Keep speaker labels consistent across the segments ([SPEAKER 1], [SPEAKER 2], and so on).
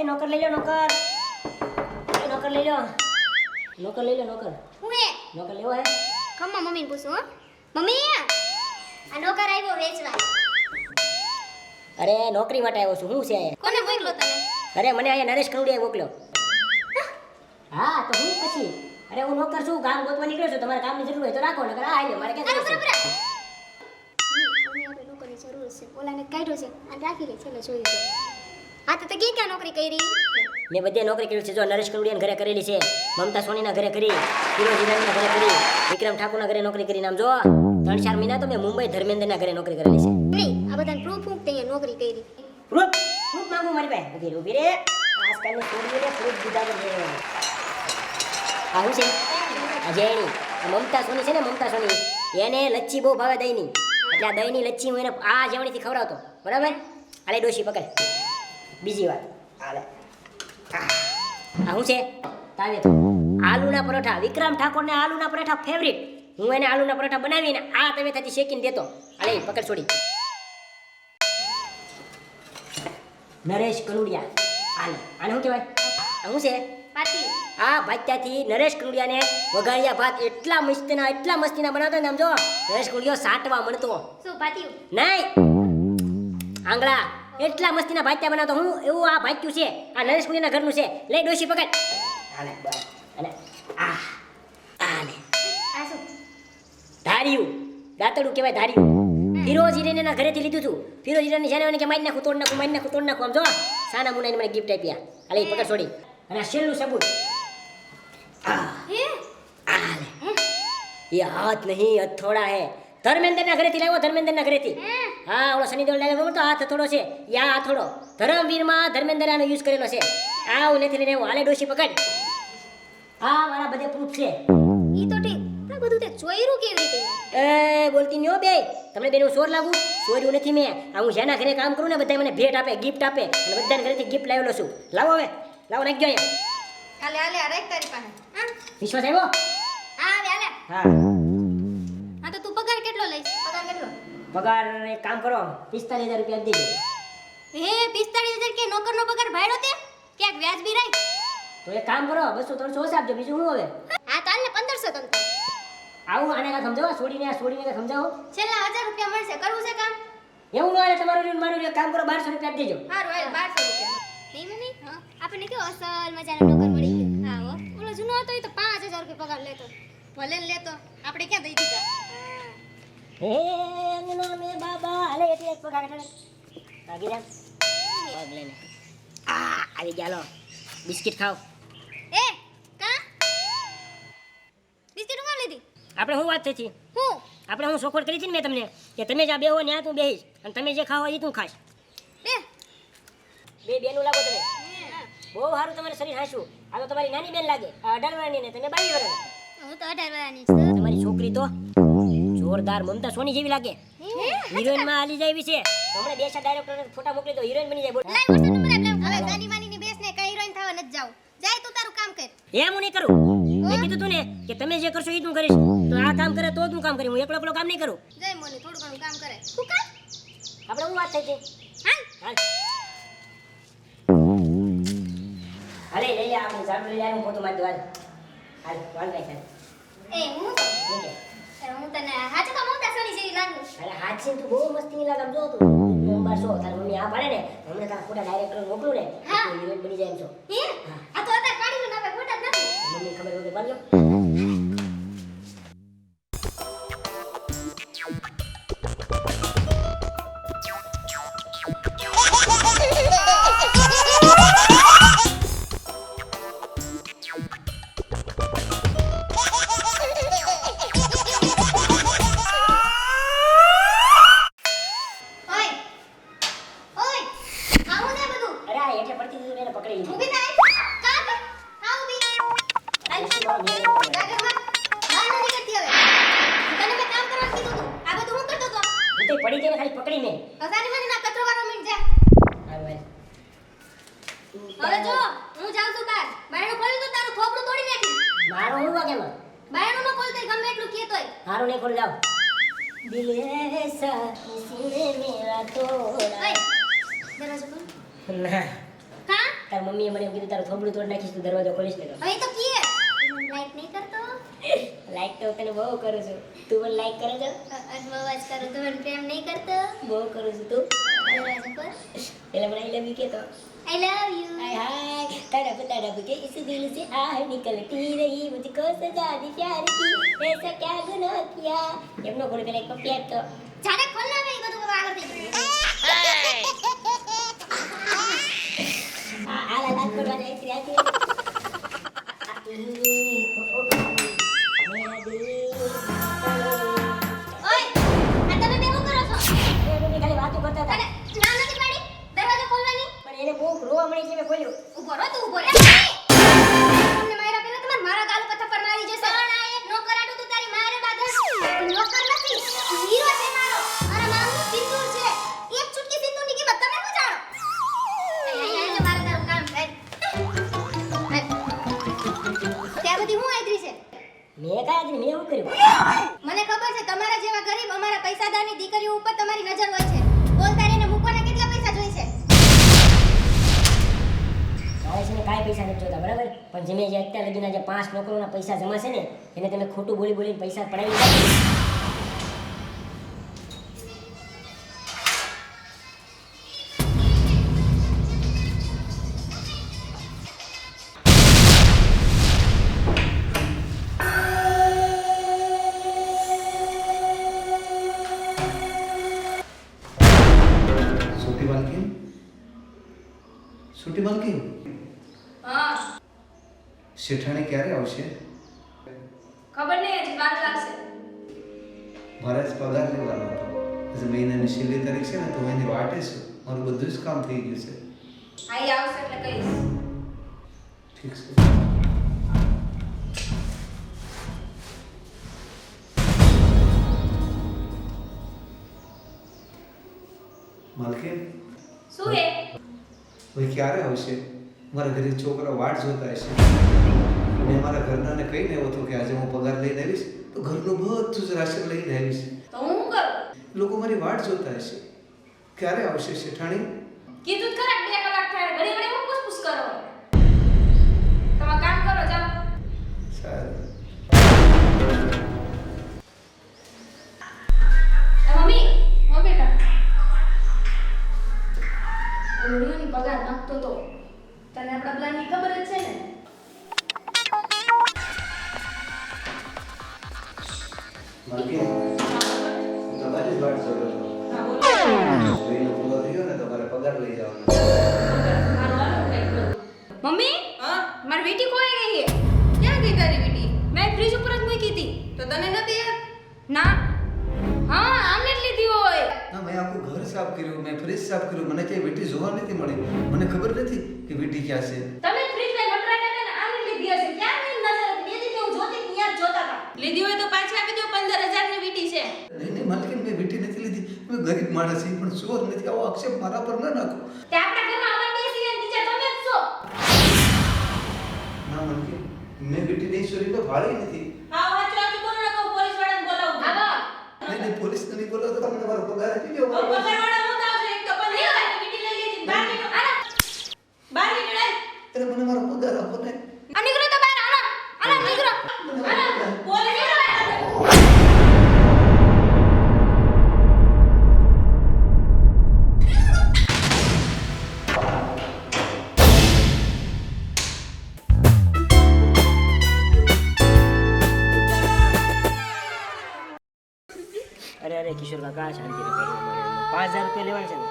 [SPEAKER 1] એ નોકર લઈ લો નોકર એ નોકર લઈ લો નોકર લઈ લો નોકર
[SPEAKER 2] હું હે
[SPEAKER 1] નોકર લેવો હે
[SPEAKER 2] કમ્મા મમ્મીને પૂછું હો મમ્મી આ નોકર આવ્યો વેચવા.
[SPEAKER 1] અરે નોકરી માટે આવ્યો છું. હું છે આયા
[SPEAKER 2] કોને મોકલો તમે
[SPEAKER 1] અરે મને આયા નરેશ કરુડિયા મોકલ્યો. હા. તો હું પછી? અરે હું નોકર છું ગામ ગોતવા નીકળ્યો છું. તમારે કામની જરૂર હોય તો રાખો નકર આ આવી મારે
[SPEAKER 2] કે
[SPEAKER 1] જરૂર છે?
[SPEAKER 2] ઓલાને કાઢ્યો છે. અને રાખી લે છેલ્લે જોઈ હા તો તે કી ક્યાં નોકરી કરી?
[SPEAKER 1] મેં બધે નોકરી કરી છે. જો નરેશ કરોડિયાના ઘરે કરેલી છે મમતા સોનીના ઘરે કરી ફિરોઝ ઈરાનીના ઘરે કરી વિક્રમ ઠાકોરના ઘરે નોકરી કરી નામ જો. ત્રણ ચાર મહિના તો મેં મુંબઈ ધર્મેન્દ્રના ઘરે નોકરી કરેલી છે.
[SPEAKER 2] નહીં આ બધાને પ્રૂફ હું તે નોકરી કરી.
[SPEAKER 1] પ્રૂફ પ્રૂફ માંગુ મારી પાસે? ઊભી રે ઊભી રે આજકાલની છોડીઓને પ્રૂફ દીધા તો મેં આ છે? આ મમતા સોની છે ને મમતા સોની. એને લચ્છી બહુ ભાવે દહીંની. એટલે આ દહીંની લચ્છી હું એને આ જેવણીથી ખવડાવતો. બરાબર? અરે ડોશી પકડ. બીજી વાત. હાલે. આ હું છે? તાવે આલુના પરોઠા વિક્રમ ઠાકોરને આલુના પરોઠા ફેવરિટ હું એને આલુના પરોઠા બનાવીને આ તમે થતી શેકીને દેતો. આલે પકડ છોડી. નરેશ કનુડિયા. આને આને શું કહેવાય? હું શું છે?
[SPEAKER 2] પાતી
[SPEAKER 1] આ ભાત્યાથી નરેશ કનુડિયાને વઘારિયા ભાત એટલા મસ્તીના એટલા મસ્તીના બનાવતા ને સમજો નરેશ કનુડિયો સાટવા મળતો.
[SPEAKER 2] શું પાતી
[SPEAKER 1] નહીં. આંગળા. એટલા મસ્તીના ભાત્યા બનાવતો હું એવું આ ભાત્યું છે આ નરેશ મુનિના ઘરનું છે. લઈ ડોશી પકડ. આને અને આ. આને
[SPEAKER 2] આ શું?
[SPEAKER 1] ધાર્યું. દાતડું કહેવાય ધાર્યું. ફિરોજ હિરેનના ઘરેથી લીધું છું ફિરોજ હિરેન જાણે કે મારી નાખું તોડ નાખું મારી નાખું તોડ નાખું. આમ જો સાના મુનાઈને મને ગિફ્ટ આપ્યા. હાલે પકડ છોડી. અને છેલ્લું સબૂત આ. એ હાથ નહીં હથોડા હે. ધર્મેન્દ્રના ઘરેથી લાવ્યો ધર્મેન્દ્રના ઘરેથી? હા. ઓલો શનિદેવ લાવ્યો તો હાથ થોડો છે યા હથોડો ધર્મવીરમાં ધર્મેન્દ્ર આનો યુઝ કરેલો છે. આ હું નથી લઈને આવ્યો હાલે ડોશી પકડ. આ મારા બધે પ્રૂફ છે.
[SPEAKER 2] ઈ તો ઠીક આ બધું તે ચોયરું કેવી રીતે
[SPEAKER 1] એ બોલતી ન્યો બે. તમને બેન સોર લાગુ? સોર્યું નથી મેં. આ હું જેના ઘરે કામ કરું ને બધા મને ભેટ આપે ગિફ્ટ આપે અને બધાના ઘરેથી ગિફ્ટ લાવેલો છું. લાવો હવે. લાવો નાખજો અહીંયા.
[SPEAKER 2] કાલે આલે આ રાખ તારી પાસે. હા.
[SPEAKER 1] વિશ્વાસ આવ્યો?
[SPEAKER 2] હા આવે
[SPEAKER 1] હા.
[SPEAKER 2] હા તો તું પગાર કેટલો લઈશ પગાર કેટલો?
[SPEAKER 1] પગાર એક કામ કરો પિસ્તાલીસ હજાર રૂપિયા દેજો
[SPEAKER 2] હે પિસ્તાલીસ હજાર કે નોકરનો પગાર ભાડો તે? ક્યાંક વ્યાજબી રાખ
[SPEAKER 1] તો એક કામ કરો બસો ત્રણસો ઓછા આપજો બીજું શું હવે?
[SPEAKER 2] હા તો ને પંદરસો તમ
[SPEAKER 1] આવું આને કાંઈ સમજાવો? છોડીને આ છોડીને કાંઈ સમજાવો?
[SPEAKER 2] છેલ્લા હજાર રૂપિયા મળશે કરવું છે કામ?
[SPEAKER 1] એવું ના હોય તમારું રહ્યું મારું કામ કરો બારસો રૂપિયા દેજો.
[SPEAKER 2] સારું હાલ બારસો રૂપિયા. નહીં મમ્મી આપણને કેવો અસલ મજાનો નોકર મળી ગયો. હા ઓલો જૂનો હતો એ તો પાંચ હજાર રૂપિયા પગાર લેતો. ભલે લેતો. આપણે ક્યાં દઈ દીધા?
[SPEAKER 1] હે અંગના મે બાબા હાલે એટલે એક પગાર પગ લઈને. આ આવી ગયા લો. બિસ્કિટ ખાઓ.
[SPEAKER 2] એ કા? બિસ્કિટ લીધી?
[SPEAKER 1] આપણે શું વાત થઈ
[SPEAKER 2] હું?
[SPEAKER 1] આપણે હું સોખોડ કરી હતી ને મેં તમને? કે તમે જ્યાં બેહો ત્યાં તું બેહીશ. અને તમે જે ખાઓ એ તું ખાશ
[SPEAKER 2] બે
[SPEAKER 1] બે બેનું લાગો તમે. બહુ સારું તમારે શરીર હાંસું આ તો તમારી નાની બેન લાગે. અઢાર વર્ષની ને તમે બાવીસ વર્ષના
[SPEAKER 2] હું તો અઢાર વર્ષની છું.
[SPEAKER 1] તમારી છોકરી તો જોરદાર મમતા સોની જેવી લાગે. હિરોઈનમાં હાલી જાય છે. તો હમણાં બે ચાર ડાયરેક્ટર ફોટા મોકલી દો હિરોઈન બની જાય
[SPEAKER 2] હવે ગાની માની ની બેસ ને કઈ હિરોઈન થવા ન જાવ. જાય તું તારું કામ કર.
[SPEAKER 1] એમ હું નહીં કરું. મેં કીધું તું ને કે તમે જે કરશો એ જ હું કરીશ. તો આ કામ કરે તો જ હું કામ કરી હું એકલો એકલો કામ નહીં કરું.
[SPEAKER 2] જય મોની થોડું ઘણું કામ કરે. શું કામ?
[SPEAKER 1] આપણે હું વાત થઈ ગઈ
[SPEAKER 2] હાલ.
[SPEAKER 1] હાલ. હાલે લઈ લે આપણે ઝાડુ લઈ લે હું ફોટો મારી દઉં હાલ. હાલ હાલ નાખ
[SPEAKER 2] એ હું? તો હું તને હાચું તો મોટા સોની જેવી લાગુ
[SPEAKER 1] અરે છે તું બહુ મસ્તી લાગે આમ જો તું નંબર સો તાર મમ્મી આ પાડે ને હમણાં તારા ફોટા ડાયરેક્ટર મોકલું ને. તો હિરોઈન બની જાય એમ છો
[SPEAKER 2] હે આ તો અત્યારે પાડી નું નામે ફોટા નથી
[SPEAKER 1] મમ્મી ખબર વગર પાડ્યો પડતી હતી એને પકડી લીધી
[SPEAKER 2] ઊભી થાય કા પર હા
[SPEAKER 1] ઊભી પડી
[SPEAKER 2] હું જાઉં છું બહાર બાયણું ખોલ્યું તો તારું ખોપડું તોડી નાખી
[SPEAKER 1] મારો હું વાગે માં
[SPEAKER 2] બાયણું ન ગમે એટલું કે તોય
[SPEAKER 1] હારું નહીં જાવ તાર મમ્મીએ મને કીધું તારું થોબડું તોડ નાખીશ તું દરવાજો ખોલીશ ને
[SPEAKER 2] હવે તો કીએ. લાઈક નહીં કરતો?
[SPEAKER 1] લાઈક તો તને બહુ કરું છું. તું પણ લાઈક કરે છો?
[SPEAKER 2] અને બહુ જ કરું. તું મને પ્રેમ નહીં કરતો?
[SPEAKER 1] બહુ કરું છું તું. એટલે મને આઈ લવ યુ કહેતો.
[SPEAKER 2] આઈ લવ યુ
[SPEAKER 1] હાય હાય તડપ તડપ કે ઇસ દિલ સે આહ નિકલતી રહી મુજકો સજા દી પ્યાર કી એસા ક્યા ગુનો કિયા એમનો ગોળ પેલા એક પપ્પી આપતો.
[SPEAKER 2] જાને ખોલના ભાઈ બધું આગળ થઈ ગયું.
[SPEAKER 1] આ
[SPEAKER 2] ઉપર તમારી નજર હોય છે. બોલતા રહીને મૂકવાના કેટલા પૈસા જોઈએ છે
[SPEAKER 1] છે ને કાંઈ પૈસા નથી જોતા, બરાબર? પણ જેમ જે અત્યાર લગીના જે પાંચ નોકરોના પૈસા જમા છે ને, એને તમે ખોટું બોલી બોલીને પૈસા પડાવી
[SPEAKER 3] માલકીન સુટી માલકીન
[SPEAKER 4] હા.
[SPEAKER 3] શેઠાણી ક્યારે આવશે?
[SPEAKER 4] ખબર નહીં હજી વાર લાગશે.
[SPEAKER 3] મારે જ પગાર લેવાનો હતો. આજે મહિનાની છેલ્લી તારીખ છે ને તો એની વાટે છું. મારું બધું જ કામ થઈ ગયું છે.
[SPEAKER 4] આઈ આવશે એટલે કહીશ.
[SPEAKER 3] ઠીક છે. માલકીન
[SPEAKER 4] શું હે
[SPEAKER 3] હવે ક્યારે આવશે? મારા ઘરે છોકરા વાટ જોતા હશે. મેં મારા ઘરનાને કહીને આવ્યો હતો કે આજે હું પગાર લઈને આવીશ. તો ઘરનું બધું જ રાશન લઈને આવીશ.
[SPEAKER 4] તો હું કરું?
[SPEAKER 3] લોકો મારી વાટ જોતા હશે. ક્યારે આવશે શેઠાણી?
[SPEAKER 4] કીધું ખરા બે કલાક થાય ઘડી ઘડી હું તને આપણા પ્લાનની ખબર
[SPEAKER 3] સાફ કર્યું મેં ફ્રીજ સાફ કર્યું મને ક્યાંય વીટી જોવા નથી મળી. મને ખબર નથી કે વીટી ક્યાં છે.
[SPEAKER 4] તમે ફ્રીજમાં મટરા ને આમને લીધી હશે. ક્યાં મેં નજર બે દી હું જોતી ત્યાં જોતા હતા?
[SPEAKER 5] લીધી હોય તો પાછી આપી દો પંદર હજારની વીટી છે.
[SPEAKER 3] નહીં નહીં માલકીન મેં વીટી નથી લીધી. હું ગરીબ માણસ છું પણ ચોર નથી. આવો આક્ષેપ મારા પર ન નાખો.
[SPEAKER 4] તે આપણા ઘરમાં અમર બેસી અને બીજા તમે જ છો.
[SPEAKER 3] ના માલકીન મેં વીટી નહીં ચોરી તો ભાળી નથી
[SPEAKER 5] હા વાંચો વાંચો બોલો ને કહું પોલીસ વાળાને બોલાવું
[SPEAKER 4] આવો
[SPEAKER 3] નહીં નહીં પોલીસ નહીં બોલો તો તમને મારો પગાર આપી દો અરે
[SPEAKER 1] કા કાકા શાંતિ પાંચ હજાર રૂપિયા લેવાના છે ને.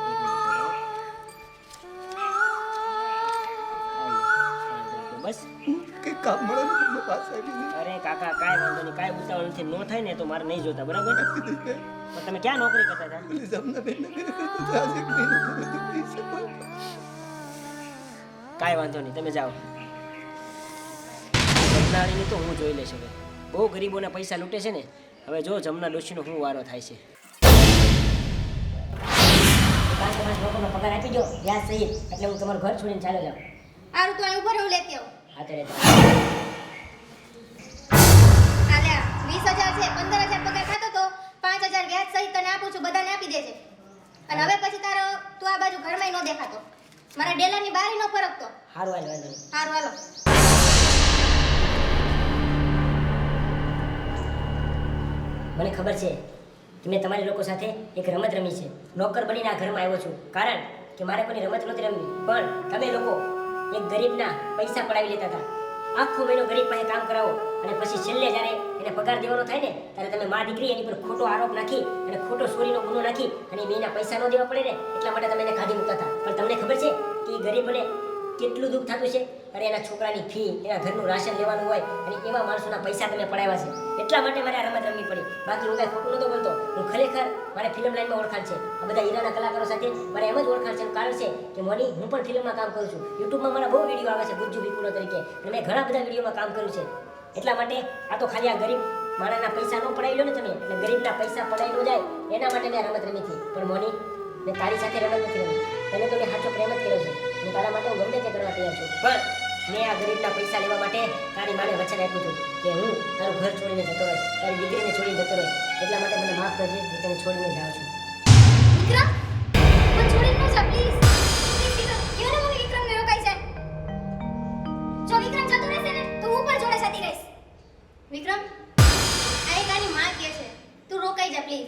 [SPEAKER 1] બસ.
[SPEAKER 3] કામ મળે.
[SPEAKER 1] અરે કાકા કાંઈ વાંધો નહીં. કાંઈ ઉતાવળ નથી. નો થાય ને તો મારે નહીં જોતા બરાબર? પણ તમે ક્યાં નોકરી કરતા હતા. કાંઈ વાંધો નહીં તમે જાઓ. જમનાળીની તો હું જોઈ લઈશ હવે. બહુ ગરીબોના પૈસા લૂંટે છે ને. હવે જો જમના ડોશીનો હું વારો થાય છે. પાંચ પાંચ લોકોનો પગાર આપી દો વ્યાજ સહિત એટલે હું તમારું ઘર છોડીને ચાલ્યો જાઉં.
[SPEAKER 2] આરું તો અહીં ઊભો રહું લેતી આવું.
[SPEAKER 1] હા તો
[SPEAKER 2] લેતા વીસ હજાર છે પંદર હજાર પગાર ખાતો તો પાંચ હજાર વ્યાજ સહિત તને આપું છું બધાને આપી દેજે. અને હવે પછી તારો તું આ બાજુ ઘરમાંય ન દેખાતો. મારા ડેલાની બારી નો ફરક
[SPEAKER 1] તો હારું હાલો હાલો
[SPEAKER 2] હારું હાલો.
[SPEAKER 1] મને ખબર છે મેં તમારી લોકો સાથે એક રમત રમી છે. નોકર બનીને આ ઘરમાં આવ્યો છું. કારણ કે મારે કોઈની રમત નહોતી રમવી. પણ તમે લોકો એક ગરીબના પૈસા પડાવી લેતા હતા. આખો મહિનો ગરીબ પાસે કામ કરાવો અને પછી છેલ્લે જ્યારે એને પગાર દેવાનો થાય ને, ત્યારે તમે મા દીકરી એની પર ખોટો આરોપ નાખી અને ખોટો ચોરીનો ગુનો નાખી અને એ બેના પૈસા ન દેવા પડે ને, એટલા માટે તમે એને કાઢી મૂકતા હતા. પણ તમને ખબર છે કે એ ગરીબને કેટલું દુઃખ થતું છે? અને એના છોકરાની ફી એના ઘરનું રાશન લેવાનું હોય અને એવા માણસોના પૈસા તમે પડાવ્યા છે. એટલા માટે મારે આ રમત રમવી પડી. બાકી હું કાંઈ ખોટું નહોતો બોલતો. હું ખરેખર મારે ફિલ્મ લાઈનમાં ઓળખાણ છે. આ બધા હીરાના કલાકારો સાથે મારે એમ જ ઓળખાણ છે, એનું કારણ છે કે મોની, હું પણ ફિલ્મમાં કામ કરું છું. યુટ્યુબમાં મારા બહુ વીડિયો આવે છે, ગુજ્જુ વિકુલો તરીકે. અને મેં ઘણા બધા વિડીયોમાં કામ કર્યું છે. એટલા માટે આ તો ખાલી આ ગરીબ માણાના પૈસા ન પડાવી લો ને તમે. અને ગરીબના પૈસા પડાવી ન જાય, એના માટે મેં રમત રમી હતી. પણ મોની, મેં તારી સાથે રમત નથી રમી. તને તો મેં સાચો પ્રેમ જ કર્યો છે. હું તારા માટે હું ગમે તે કરવા તૈયાર છું. પણ મેં આ ગરીબના પૈસા લેવા માટે તારી માને વચન આપ્યું હતું કે હું તારું ઘર છોડીને જતો રહીશ, તારી દીકરીને છોડીને જતો રહીશ. એટલા માટે મને માફ કરજે, હું તને છોડીને જાઉં છું.
[SPEAKER 2] વિક્રમ પણ છોડીને ન જા
[SPEAKER 4] પ્લીઝ વિક્રમ, આ એક આની માં કે છે, તું રોકાઈ
[SPEAKER 2] જા પ્લીઝ